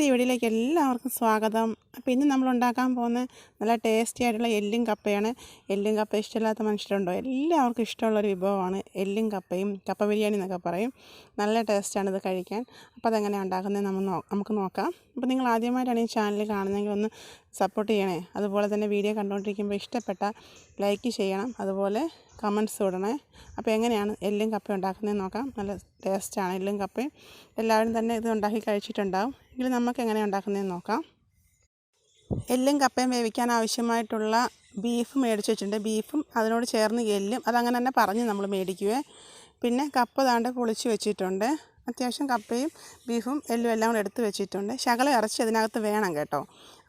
പുതിയ വീഡിയോയിലേക്ക് എല്ലാവർക്കും സ്വാഗതം. അപ്പോൾ ഇന്ന് നമ്മൾ ഉണ്ടാക്കാൻ പോകുന്ന നല്ല ടേസ്റ്റി ആയിട്ടുള്ള എല്ലും കപ്പയാണ്. എല്ലും കപ്പ ഇഷ്ടമില്ലാത്ത മനുഷ്യരുണ്ടോ? എല്ലാവർക്കും ഇഷ്ടമുള്ള ഒരു വിഭവമാണ് എല്ലും കപ്പയും കപ്പ ബിരിയാണി എന്നൊക്കെ പറയും. നല്ല ടേസ്റ്റാണ് ഇത് കഴിക്കാൻ. അപ്പോൾ അതെങ്ങനെയാണ് ഉണ്ടാക്കുന്നത് നമ്മൾ നമുക്ക് നോക്കാം. അപ്പോൾ നിങ്ങൾ ആദ്യമായിട്ടാണ് ഈ ചാനൽ കാണുന്നതെങ്കിൽ ഒന്ന് സപ്പോർട്ട് ചെയ്യണേ. അതുപോലെ തന്നെ വീഡിയോ കണ്ടുകൊണ്ടിരിക്കുമ്പോൾ ഇഷ്ടപ്പെട്ട ലൈക്ക് ചെയ്യണം. അതുപോലെ കമൻസ് ഇടണേ. അപ്പോൾ എങ്ങനെയാണ് എല്ലും കപ്പ ഉണ്ടാക്കുന്നതെന്ന് നോക്കാം. നല്ല ടേസ്റ്റാണ് എല്ലും കപ്പയും. എല്ലാവരും തന്നെ ഇത് ഉണ്ടാക്കി കഴിച്ചിട്ടുണ്ടാവും. എങ്കിൽ നമുക്ക് എങ്ങനെയാണ് ഉണ്ടാക്കുന്നതെന്ന് നോക്കാം. എല്ലും കപ്പയും വേവിക്കാൻ ആവശ്യമായിട്ടുള്ള ബീഫ് മേടിച്ച് വെച്ചിട്ടുണ്ട്. ബീഫും അതിനോട് ചേർന്ന് എല്ലും. അതങ്ങനെ തന്നെ പറഞ്ഞ് നമ്മൾ മേടിക്കുവേ. പിന്നെ കപ്പ് താണ്ട് പൊളിച്ച് വെച്ചിട്ടുണ്ട്. അത്യാവശ്യം കപ്പയും ബീഫും എല്ലും എല്ലാം കൂടെ എടുത്ത് വെച്ചിട്ടുണ്ട്. ശകല ഇറച്ചി അതിനകത്ത് വേണം കേട്ടോ.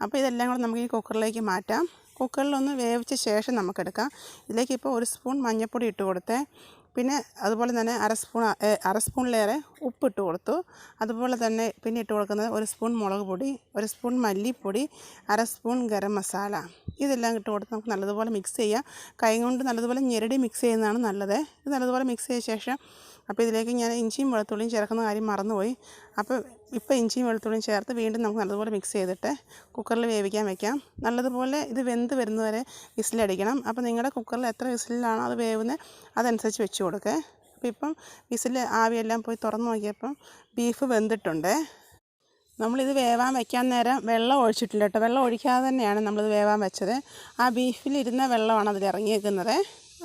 അപ്പോൾ ഇതെല്ലാം കൂടെ നമുക്ക് ഈ കുക്കറിലേക്ക് മാറ്റാം. കുക്കറിലൊന്ന് വേവിച്ച ശേഷം നമുക്കെടുക്കാം ഇതിലേക്ക് ഇപ്പോൾ ഒരു സ്പൂൺ മഞ്ഞൾപ്പൊടി ഇട്ട് കൊടുത്തെ. പിന്നെ അതുപോലെ തന്നെ അര സ്പൂൺ അര സ്പൂണിലേറെ ഉപ്പിട്ട് കൊടുത്തു. അതുപോലെ തന്നെ പിന്നെ ഇട്ട് കൊടുക്കുന്നത് ഒരു സ്പൂൺ മുളക് പൊടി ഒരു സ്പൂൺ മല്ലിപ്പൊടി അര സ്പൂൺ ഗരം മസാല. ഇതെല്ലാം ഇട്ട് കൊടുത്ത് നമുക്ക് നല്ലതുപോലെ മിക്സ് ചെയ്യാം. കൈ കൊണ്ട് നല്ലതുപോലെ ഞെരടി മിക്സ് ചെയ്യുന്നതാണ് നല്ലത്. ഇത് നല്ലതുപോലെ മിക്സ് ചെയ്ത ശേഷം അപ്പോൾ ഇതിലേക്ക് ഞാൻ ഇഞ്ചിയും വെളുത്തുള്ളിയും ചേർക്കുന്ന കാര്യം മറന്നുപോയി. അപ്പോൾ ഇപ്പോൾ ഇഞ്ചിയും വെളുത്തുള്ളിയും ചേർത്ത് വീണ്ടും നമുക്ക് നല്ലതുപോലെ മിക്സ് ചെയ്തിട്ട് കുക്കറിൽ വേവിക്കാൻ വെക്കാം. നല്ലതുപോലെ ഇത് വെന്ത് വരുന്നവരെ വിസിലടിക്കണം. അപ്പോൾ നിങ്ങളുടെ കുക്കറിൽ എത്ര വിസിലാണോ അത് വേവുന്നത് അതനുസരിച്ച് വെച്ച് കൊടുക്കുക അപ്പോൾ ഇപ്പം വിസിൽ ആവിയെല്ലാം പോയി തുറന്ന് നോക്കിയപ്പം ബീഫ് വെന്തിട്ടുണ്ട്. നമ്മളിത് വേവാൻ വെക്കാൻ നേരം വെള്ളം ഒഴിച്ചിട്ടില്ല കേട്ടോ. വെള്ളം ഒഴിക്കാതെ തന്നെയാണ് നമ്മളിത് വേവാൻ വെച്ചത്. ആ ബീഫിലിരുന്ന വെള്ളമാണ് അതിൽ ഇറങ്ങിയേക്കുന്നത്.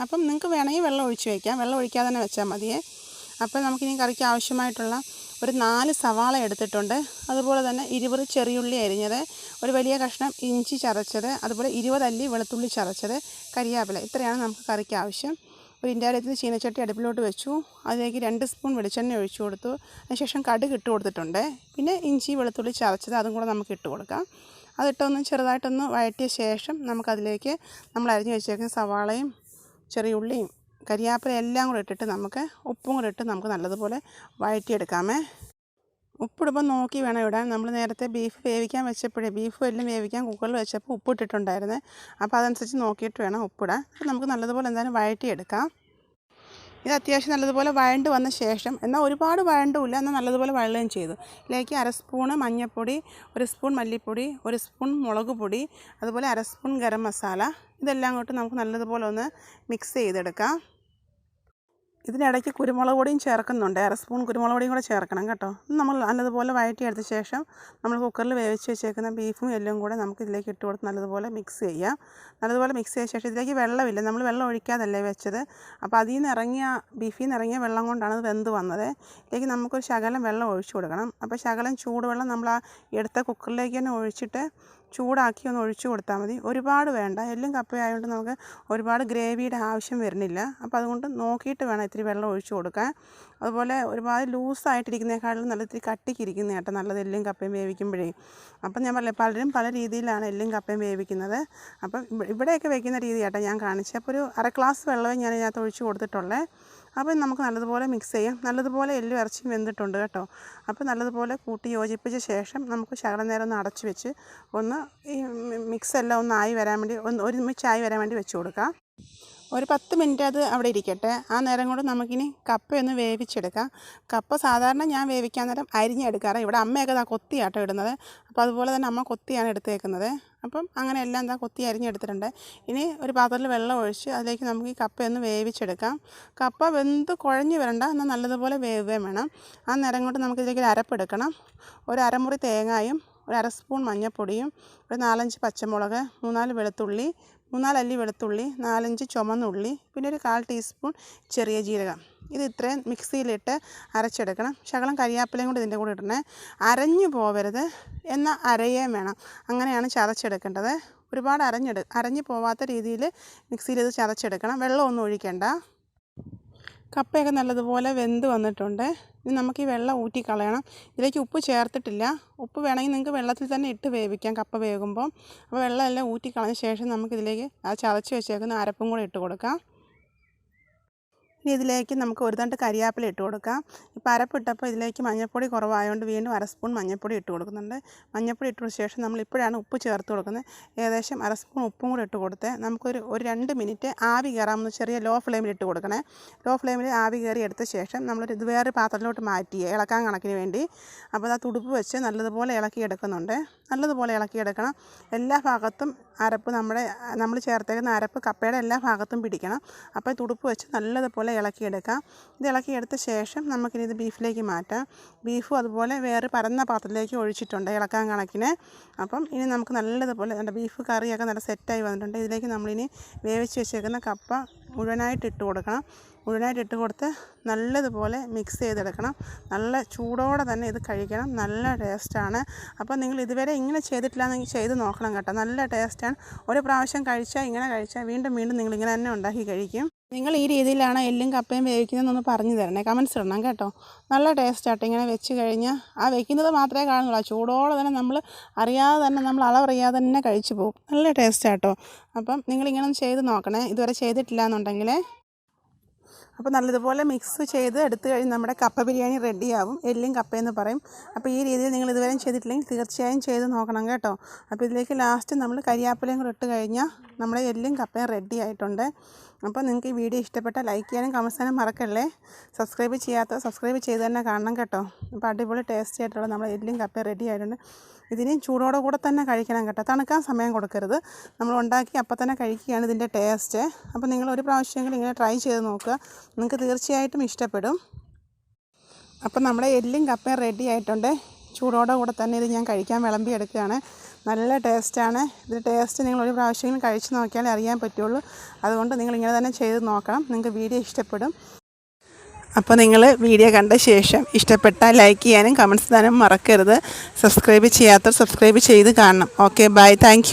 അപ്പം നിങ്ങൾക്ക് വേണമെങ്കിൽ വെള്ളം ഒഴിച്ച് വയ്ക്കാം വെള്ളം ഒഴിക്കാതെ തന്നെ വെച്ചാൽ മതിയേ. അപ്പോൾ നമുക്കിനി കറിക്ക് ആവശ്യമായിട്ടുള്ള ഒരു നാല് സവാള എടുത്തിട്ടുണ്ട്. അതുപോലെ തന്നെ ഇരുപത് ചെറിയുള്ളി അരിഞ്ഞത് ഒരു വലിയ കഷ്ണം ഇഞ്ചി ചതച്ചത് അതുപോലെ ഇരുപതല്ലി വെളുത്തുള്ളി ചതച്ചത് കരിയാപ്പില. ഇത്രയാണ് നമുക്ക് കറിക്ക് ആവശ്യം. ഒരു ഇന്ത്യയിലെത്തിന് ചീനച്ചട്ടി അടുപ്പിലോട്ട് വെച്ചു. അതിലേക്ക് രണ്ട് സ്പൂൺ വെളിച്ചെണ്ണ ഒഴിച്ചു കൊടുത്തു. അതിനുശേഷം കടുക് ഇട്ട് കൊടുത്തിട്ടുണ്ട്. പിന്നെ ഇഞ്ചി വെളുത്തുള്ളി ചതച്ചത് അതും കൂടെ നമുക്ക് ഇട്ട് കൊടുക്കാം. അതിട്ടൊന്ന് ചെറുതായിട്ടൊന്ന് വഴറ്റിയ ശേഷം നമുക്കതിലേക്ക് നമ്മൾ അരിഞ്ഞു വെച്ചേക്കുന്ന സവാളയും ചെറിയ ഉള്ളിയും കരിയാപ്പില എല്ലാം കൂടെ ഇട്ടിട്ട് നമുക്ക് ഉപ്പും കൂടെ ഇട്ട് നമുക്ക് നല്ലതുപോലെ വഴറ്റിയെടുക്കാമേ. ഉപ്പിടുമ്പോൾ നോക്കി വേണം ഇടാൻ. നമ്മൾ നേരത്തെ ബീഫ് വേവിക്കാൻ വെച്ചപ്പോഴേ ബീഫ് എല്ലാം വേവിക്കാൻ കുക്കറിൽ വെച്ചപ്പോൾ ഉപ്പിട്ടിട്ടുണ്ടായിരുന്നേ. അപ്പോൾ അതനുസരിച്ച് നോക്കിയിട്ട് വേണം ഉപ്പിടാൻ. അപ്പോൾ നമുക്ക് നല്ലതുപോലെ എന്തായാലും വഴറ്റിയെടുക്കാം. ഇത് അത്യാവശ്യം നല്ലതുപോലെ വഴണ്ട് വന്ന ശേഷം എന്നാൽ ഒരുപാട് വഴണ്ടുമില്ല എന്നാൽ നല്ലതുപോലെ വഴുകയും ചെയ്തു. ഇതിലേക്ക് അര സ്പൂണ് മഞ്ഞൾപ്പൊടി ഒരു സ്പൂൺ മല്ലിപ്പൊടി ഒരു സ്പൂൺ മുളക് പൊടി അതുപോലെ അര സ്പൂൺ ഗരം മസാല. ഇതെല്ലാം കൂട്ട് നമുക്ക് നല്ലതുപോലെ ഒന്ന് മിക്സ് ചെയ്തെടുക്കാം. ഇതിനിടയ്ക്ക് കുരുമുളക് പൊടിയും ചേർക്കുന്നുണ്ട്. അര സ്പൂൺ കുരുമുളക് പൊടിയും കൂടെ ചേർക്കണം കേട്ടോ. നമ്മൾ നല്ലതുപോലെ വഴറ്റിയെടുത്ത ശേഷം നമ്മൾ കുക്കറിൽ വേവിച്ച് വെച്ചേക്കുന്ന ബീഫും എല്ലാം കൂടെ നമുക്ക് ഇതിലേക്ക് ഇട്ട് കൊടുത്ത് നല്ലതുപോലെ മിക്സ് ചെയ്യാം. നല്ലതുപോലെ മിക്സ് ചെയ്ത ശേഷം ഇതിലേക്ക് വെള്ളമില്ല. നമ്മൾ വെള്ളം ഒഴിക്കാതല്ലേ വെച്ചത്. അപ്പോൾ അതിൽ നിന്ന് ഇറങ്ങിയ ബീഫിൽ നിന്ന് ഇറങ്ങിയ വെള്ളം കൊണ്ടാണ് വെന്ത് വന്നത്. ഇതിലേക്ക് നമുക്കൊരു ശകലം വെള്ളം ഒഴിച്ചു കൊടുക്കണം. അപ്പോൾ ശകലം ചൂടുവെള്ളം നമ്മൾ ആ എടുത്ത കുക്കറിലേക്ക് തന്നെ ഒഴിച്ചിട്ട് ചൂടാക്കി ഒന്ന് ഒഴിച്ചു കൊടുത്താൽ മതി. ഒരുപാട് വേണ്ട. എല്ലാം കപ്പയായതുകൊണ്ട് നമുക്ക് ഒരുപാട് ഗ്രേവിയുടെ ആവശ്യം വരുന്നില്ല. അപ്പോൾ അതുകൊണ്ട് നോക്കിയിട്ട് വേണം ഇത്തിരി വെള്ളം ഒഴിച്ചു കൊടുക്കാൻ. അതുപോലെ ഒരുപാട് ലൂസായിട്ടിരിക്കുന്നതിനേക്കാളും നല്ല ഇത്തിരി കട്ടിക്കിരിക്കുന്ന കേട്ടോ. നല്ലത് എല്ലും കപ്പയും വേവിക്കുമ്പോഴേ. അപ്പം ഞാൻ പറയാം പലരും പല രീതിയിലാണ് എല്ലും കപ്പയും വേവിക്കുന്നത്. അപ്പം ഇവിടെയൊക്കെ വയ്ക്കുന്ന രീതി കേട്ടോ ഞാൻ കാണിച്ചത് അപ്പോൾ ഒരു അര ഗ്ലാസ് വെള്ളമേ ഞാൻ ഇതിനകത്ത് ഒഴിച്ച് കൊടുത്തിട്ടുള്ളേ. അപ്പോൾ നമുക്ക് നല്ലതുപോലെ മിക്സ് ചെയ്യാം. നല്ലതുപോലെ എല്ലും ഇറച്ചിയും വെന്തിട്ടുണ്ട് കേട്ടോ. അപ്പോൾ നല്ലതുപോലെ കൂട്ടി യോജിപ്പിച്ച ശേഷം നമുക്ക് ശകലം നേരം ഒന്ന് അടച്ചു വെച്ച് ഒന്ന് ഈ മിക്സ് എല്ലാം ഒന്ന് ആയി വരാൻ വേണ്ടി ഒന്ന് ഒരുമിച്ചായി വരാൻ വേണ്ടി വെച്ച് കൊടുക്കാം. ഒരു പത്ത് മിനിറ്റ് അത് അവിടെ ഇരിക്കട്ടെ. ആ നേരം കൊണ്ട് നമുക്കിനി കപ്പയൊന്ന് വേവിച്ചെടുക്കാം. കപ്പ സാധാരണ ഞാൻ വേവിക്കാൻ നേരം അരിഞ്ഞെടുക്കാറ്. ഇവിടെ അമ്മയൊക്കെ ഇതാ കൊത്തിയാട്ടോ ഇടുന്നത്. അപ്പോൾ അതുപോലെ തന്നെ അമ്മ കൊത്തിയാണ് എടുത്തേക്കുന്നത്. അപ്പം അങ്ങനെ എല്ലാം എന്താ കൊത്തി അരിഞ്ഞെടുത്തിട്ടുണ്ട്. ഇനി ഒരു പാത്രത്തിൽ വെള്ളം ഒഴിച്ച് അതിലേക്ക് നമുക്ക് ഈ കപ്പയൊന്ന് വേവിച്ചെടുക്കാം. കപ്പ വെന്ത് കുഴഞ്ഞ് വരണ്ട എന്നാൽ നല്ലതുപോലെ വേവുകയും വേണം. ആ നേരം കൊണ്ട് നമുക്ക് ഇതിലേക്ക് ഒരു അരപ്പെടുക്കണം. ഒരു അരമുറി തേങ്ങായും ഒരു അര സ്പൂൺ മഞ്ഞൾപ്പൊടിയും ഒരു നാലഞ്ച് പച്ചമുളക് മൂന്നാൽ വെളുത്തുള്ളി മൂന്നാൽ അല്ലി വെളുത്തുള്ളി നാലഞ്ച് ചുമന്നുള്ളി പിന്നെ ഒരു കാൽ ടീസ്പൂൺ ചെറിയ ജീരകം. ഇത് ഇത്രയും മിക്സിയിലിട്ട് അരച്ചെടുക്കണം. ശകലം കരിയാപ്പിലയും കൂടി ഇതിന്റെ കൂടെ ഇടണേ. അരഞ്ഞു പോവരുത് എന്നാൽ അരയേം വേണം. അങ്ങനെയാണ് ചതച്ചെടുക്കേണ്ടത്. ഒരുപാട് അരഞ്ഞെടു അരഞ്ഞു പോവാത്ത രീതിയിൽ മിക്സിയിൽ ഇത് ചതച്ചെടുക്കണം. വെള്ളമൊന്നും ഒഴിക്കേണ്ട. കപ്പയൊക്കെ നല്ലതുപോലെ വെന്ത് വന്നിട്ടുണ്ട്. ഇനി നമുക്ക് ഈ വെള്ളം ഊറ്റി കളയണം. ഇതിലേക്ക് ഉപ്പ് ചേർത്തിട്ടില്ല. ഉപ്പ് വേണമെങ്കിൽ നിങ്ങൾക്ക് വെള്ളത്തിൽ തന്നെ ഇട്ട് വേവിക്കാം കപ്പ വേകുമ്പോൾ അപ്പോൾ വെള്ളമെല്ലാം ഊറ്റി കളഞ്ഞ ശേഷം നമുക്കിതിലേക്ക് ആ ചതച്ച് വെച്ചേക്കുന്ന അരപ്പും കൂടെ ഇട്ട് കൊടുക്കാം. ഇനി ഇതിലേക്ക് നമുക്ക് ഒരു തണ്ട് കരിയാപ്പില ഇട്ട് കൊടുക്കാം. ഇപ്പോൾ അരപ്പിട്ടപ്പോൾ ഇതിലേക്ക് മഞ്ഞൾപ്പൊടി കുറവായതുകൊണ്ട് വീണ്ടും അര സ്പൂൺ മഞ്ഞൾപ്പൊടി ഇട്ട് കൊടുക്കുന്നുണ്ട്. മഞ്ഞൾപ്പൊടി ഇട്ട ശേഷം നമ്മൾ ഇപ്പോഴാണ് ഉപ്പ് ചേർത്ത് കൊടുക്കുന്നത്. ഏകദേശം അര സ്പൂൺ ഉപ്പും കൂടെ ഇട്ട് കൊടുത്ത്. നമുക്കൊരു ഒരു രണ്ട് മിനിറ്റ് ആവി കയറാമെന്ന് ചെറിയ ലോ ഫ്ലെയിമിൽ ഇട്ട് കൊടുക്കണേ. ലോ ഫ്ലെയിമിൽ ആവി കയറി എടുത്ത ശേഷം നമ്മളൊരു ഇത് വേറെ പാത്രത്തിലോട്ട് മാറ്റി ഇളക്കാൻ കണക്കിന് വേണ്ടി. അപ്പോൾ ആ തുടുപ്പ് വെച്ച് നല്ലതുപോലെ ഇളക്കി എടുക്കുന്നുണ്ട്. നല്ലതുപോലെ ഇളക്കി എടുക്കണം. എല്ലാ ഭാഗത്തും അരപ്പ് നമ്മുടെ നമ്മൾ ചേർത്തേക്കുന്ന അരപ്പ് കപ്പയുടെ എല്ലാ ഭാഗത്തും പിടിക്കണം. അപ്പോൾ തുടുപ്പ് വെച്ച് നല്ലതുപോലെ ഇളക്കിയെടുക്കാം ഇത് ഇളക്കിയെടുത്ത ശേഷം നമുക്കിനി ഇത് ബീഫിലേക്ക് മാറ്റാം. ബീഫും അതുപോലെ വേറെ പരന്ന പാത്രത്തിലേക്ക് ഒഴിച്ചിട്ടുണ്ട് ഇളക്കാൻ കണക്കിന്. അപ്പം ഇനി നമുക്ക് നല്ലതുപോലെ നമ്മുടെ ബീഫ് കറിയൊക്കെ നല്ല സെറ്റായി വന്നിട്ടുണ്ട്. ഇതിലേക്ക് നമ്മളിനി വേവിച്ച് വെച്ചേക്കുന്ന കപ്പ മുഴുവനായിട്ട് ഇട്ട് കൊടുക്കണം. മുഴുവനായിട്ട് ഇട്ട് കൊടുത്ത് നല്ലതുപോലെ മിക്സ് ചെയ്തെടുക്കണം. നല്ല ചൂടോടെ തന്നെ ഇത് കഴിക്കണം. നല്ല ടേസ്റ്റാണ്. അപ്പോൾ നിങ്ങൾ ഇതുവരെ ഇങ്ങനെ ചെയ്തിട്ടില്ലാന്നെങ്കിൽ ചെയ്ത് നോക്കണം കേട്ടോ. നല്ല ടേസ്റ്റാണ്. ഒരു പ്രാവശ്യം കഴിച്ചാൽ ഇങ്ങനെ കഴിച്ചാൽ വീണ്ടും വീണ്ടും നിങ്ങൾ ഇങ്ങനെ തന്നെ ഉണ്ടാക്കി കഴിക്കും. നിങ്ങൾ ഈ രീതിയിലാണ് എല്ലും കപ്പയും വേവിക്കുന്നതെന്നൊന്ന് പറഞ്ഞു തരണേ. കമൻസ് ഇടണം കേട്ടോ. നല്ല ടേസ്റ്റ് ആട്ടോ ഇങ്ങനെ വെച്ച് കഴിഞ്ഞാൽ ആ വെക്കുന്നത് മാത്രമേ കാണുന്നുള്ളൂ. ആ ചൂടോടെ തന്നെ നമ്മൾ അറിയാതെ തന്നെ നമ്മൾ അളവറിയാതെ തന്നെ കഴിച്ചു പോകും. നല്ല ടേസ്റ്റാട്ടോ അപ്പം നിങ്ങളിങ്ങനെ ഒന്ന് ചെയ്ത് നോക്കണേ. ഇതുവരെ ചെയ്തിട്ടില്ല എന്നുണ്ടെങ്കിൽ അപ്പോൾ നല്ലതുപോലെ മിക്സ് ചെയ്ത് എടുത്തു കഴിഞ്ഞ് നമ്മുടെ കപ്പ ബിരിയാണി റെഡിയാവും എല്ലും കപ്പയെന്ന് പറയും. അപ്പോൾ ഈ രീതിയിൽ നിങ്ങൾ ഇതുവരെയും ചെയ്തിട്ടില്ലെങ്കിൽ തീർച്ചയായും ചെയ്ത് നോക്കണം കേട്ടോ. അപ്പോൾ ഇതിലേക്ക് ലാസ്റ്റ് നമ്മൾ കരിയാപ്പിലയും കൂടെ ഇട്ട് കഴിഞ്ഞാൽ നമ്മുടെ എല്ലും കപ്പയും റെഡി ആയിട്ടുണ്ട്. അപ്പോൾ നിങ്ങൾക്ക് ഈ വീഡിയോ ഇഷ്ടപ്പെട്ട ലൈക്ക് ചെയ്യാനും കമൻസ് ചെയ്യാനും മറക്കല്ലേ? സബ്സ്ക്രൈബ് ചെയ്യാത്ത സബ്സ്ക്രൈബ് ചെയ്ത് തന്നെ കാണണം കേട്ടോ. അപ്പോൾ അടിപൊളി ടേസ്റ്റി ആയിട്ടുള്ള നമ്മുടെ എല്ലും കപ്പയും റെഡി ആയിട്ടുണ്ട്. ഇതിനെയും ചൂടോടെ കൂടെ തന്നെ കഴിക്കണം കേട്ടോ. തണുക്കാൻ സമയം കൊടുക്കരുത്. നമ്മൾ ഉണ്ടാക്കി അപ്പം തന്നെ കഴിക്കുകയാണ് ഇതിന്റെ ടേസ്റ്റ്. അപ്പോൾ നിങ്ങൾ ഒരു പ്രാവശ്യമെങ്കിലും ഇങ്ങനെ ട്രൈ ചെയ്ത് നോക്കുക. നിങ്ങൾക്ക് തീർച്ചയായിട്ടും ഇഷ്ടപ്പെടും. അപ്പം നമ്മുടെ എല്ലും കപ്പയും റെഡി ആയിട്ടുണ്ട്. ചൂടോടെ കൂടെ തന്നെ ഇത് ഞാൻ കഴിക്കാൻ വിളമ്പി എടുക്കുകയാണ്. നല്ല ടേസ്റ്റാണ് ഇത് ടേസ്റ്റ് നിങ്ങൾ ഒരു പ്രാവശ്യമെങ്കിലും കഴിച്ച് നോക്കിയാലേ അറിയാൻ പറ്റുള്ളൂ. അതുകൊണ്ട് നിങ്ങൾ ഇങ്ങനെ തന്നെ ചെയ്ത് നോക്കണം. നിങ്ങൾക്ക് വീഡിയോ ഇഷ്ടപ്പെടും. അപ്പോൾ നിങ്ങൾ വീഡിയോ കണ്ട ശേഷം ഇഷ്ടപ്പെട്ടാൽ ലൈക്ക് ചെയ്യാനും കമൻസ് തരാനും മറക്കരുത്. സബ്സ്ക്രൈബ് ചെയ്യാത്തവർ സബ്സ്ക്രൈബ് ചെയ്ത് കാണണം. Okay bye. താങ്ക്